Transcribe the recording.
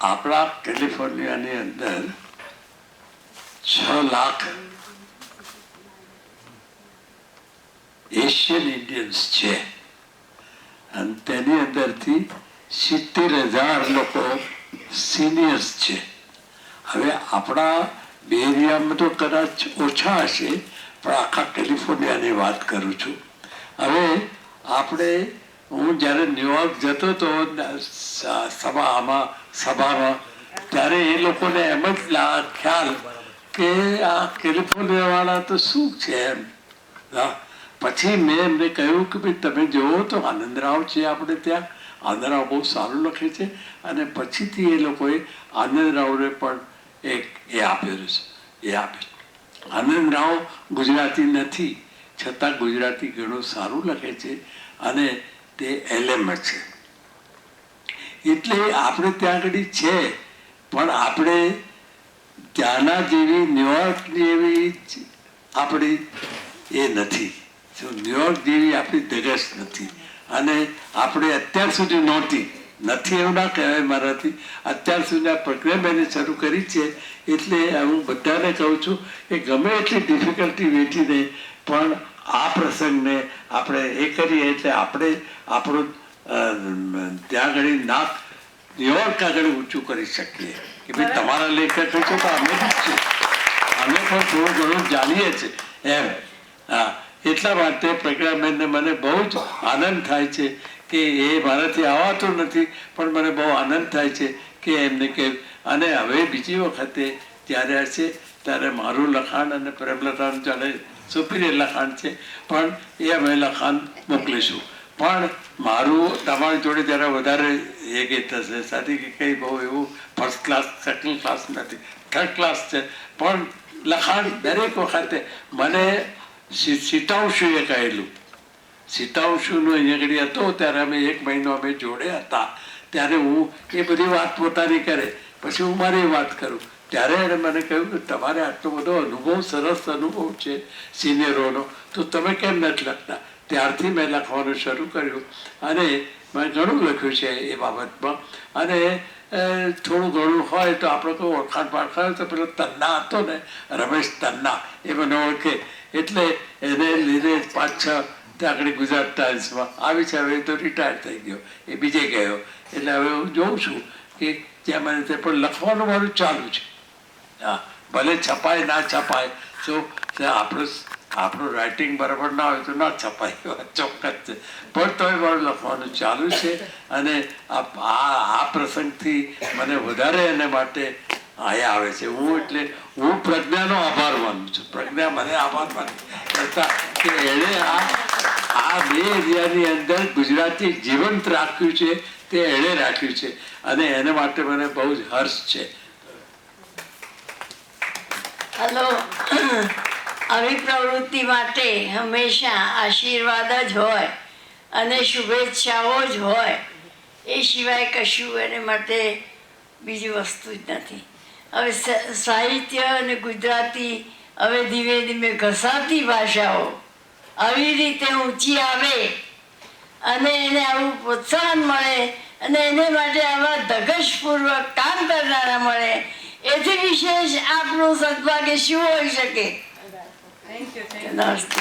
આપણા કેલિફોર્નિયાની અંદર છ લાખ એશિયન ઇન્ડિયન્સ છે. અને તેની અંદરથી સિત્તેર હજાર લોકો સિનિયર્સ છે. હવે આપણા બે એરિયામાં તો કદાચ ઓછા હશે, પણ આખા કેલિફોર્નિયાની વાત કરું છું. હવે આપણે હું જ્યારે ન્યુયોર્ક જતો હતો સભામાં સભામાં, ત્યારે એ લોકોને એમ જ ખ્યાલ કે આ કેલિફોર્નિયાવાળા તો શું છે એમ. પછી મેં એમને કહ્યું કે ભાઈ તમે જુઓ તો આનંદરાવ છે આપણે ત્યાં. આનંદરાવ બહુ સારું લખે છે અને પછીથી એ લોકોએ આનંદરાવને પણ એક એ આપેલું છે, એ આપે આનંદરાવ ગુજરાતી નથી, છતાં ગુજરાતી ઘણું સારું લખે છે અને તે એલએમ છે. એટલે આપણે ત્યાં આગળ છે, પણ આપણે ત્યાંના જેવી ન્યુયોર્કની એવી આપણી એ નથી. ન્યુયોર્ક જેવી આપણી ધગશ નથી. અને આપણે અત્યાર સુધી નહોતી. નથી એવું ના કહેવાય મારાથી. અત્યાર સુધી આ પ્રક્રિયા મેં શરૂ કરી છે, એટલે હું બધાને કહું છું કે ગમે એટલી ડિફિકલ્ટી વેઠીને પણ આ પ્રસંગને આપણે એ કરીએ એટલે આપણે આપણું ત્યાં આગળ નાક ન્યુયોર્ક આગળ ઊંચું કરી શકીએ કે ભાઈ તમારા લેખક છો તો અમે જ અમે પણ થોડું ઘણું જાણીએ છીએ. એમ. હા. એટલા માટે પ્રજ્ઞાબેનને મને બહુ જ આનંદ થાય છે કે એ મારાથી આવાતું નથી પણ મને બહુ આનંદ થાય છે કે એમને કે અને હવે બીજી વખતે જ્યારે હશે ત્યારે મારું લખાણ અને પ્રેમલતાનું ચાલે સુપિરિયર લખાણ છે. પણ એ અમે લખાણ મોકલીશું. પણ મારું તમારી જોડે જરા વધારે એ કે થશે સાથી કે કંઈ બહુ એવું ફર્સ્ટ ક્લાસ સેકન્ડ ક્લાસ નથી. થર્ડ ક્લાસ છે. પણ લખાણ દરેક વખતે મને સીતાંશુએ કહેલું સીતાંશુનો અહીંયા આગળ હતો, ત્યારે અમે એક મહિનો અમે જોડે હતા. ત્યારે હું એ બધી વાત પોતાની કરે. પછી હું મારી વાત કરું. ત્યારે એણે મને કહ્યું કે તમારે આટલો બધો અનુભવ, સરસ અનુભવ છે સિનિયરોનો. તો તમે કેમ નથી લખતા? ત્યારથી મેં લખવાનું શરૂ કર્યું. અને મેં ઘણું લખ્યું છે એ બાબતમાં. અને થોડું ઘણું હોય તો આપણે કોઈ ઓળખાણ પાળખાણ તો પેલો તન્ના હતો ને, રમેશ તન્ના, એ મને ઓળખે. એટલે એને લીધે પાંચ છ ત્યાં આગળ ગુજરાત ટાઇમ્સમાં આવી છે, હવે તો રિટાયર થઈ ગયો. એ બીજે ગયો. એટલે હવે હું જોઉં છું કે જ્યાં મને તે પણ લખવાનું મારું ચાલુ છે. ભલે છપાય, ના છપાય. જો આપણું આપણું રાઇટિંગ બરાબર ના હોય તો ના છપાય ચોક્કસ છે. પણ તોય મારું લખવાનું ચાલુ છે અને આ આ પ્રસંગથી મને વધારે એને માટે અહીંયા આવે છે. હું એટલે, હું પ્રજ્ઞાનો આભાર માનું છું. પ્રજ્ઞા મને આભાર માની. કરતા કે એણે આ આ બે એરિયાની અંદર ગુજરાતી જીવંત રાખ્યું છે, તે એણે રાખ્યું છે. અને એને માટે મને બહુ જ હર્ષ છે. હલો. આવી પ્રવૃત્તિ માટે હંમેશા આશીર્વાદ જ હોય અને શુભેચ્છાઓ જ હોય. એ સિવાય કશું એને માટે બીજી વસ્તુ જ નથી. હવે સાહિત્ય અને ગુજરાતી હવે ધીમે ધીમે ઘસાતી ભાષાઓ આવી રીતે ઊંચી આવે અને એને આવું પ્રોત્સાહન મળે અને એને માટે આવા ધગશપૂર્વક કામ કરનારા મળે એથી વિશેષ આપણું સદભાગ્ય શું હોઈ શકે નમસ્તે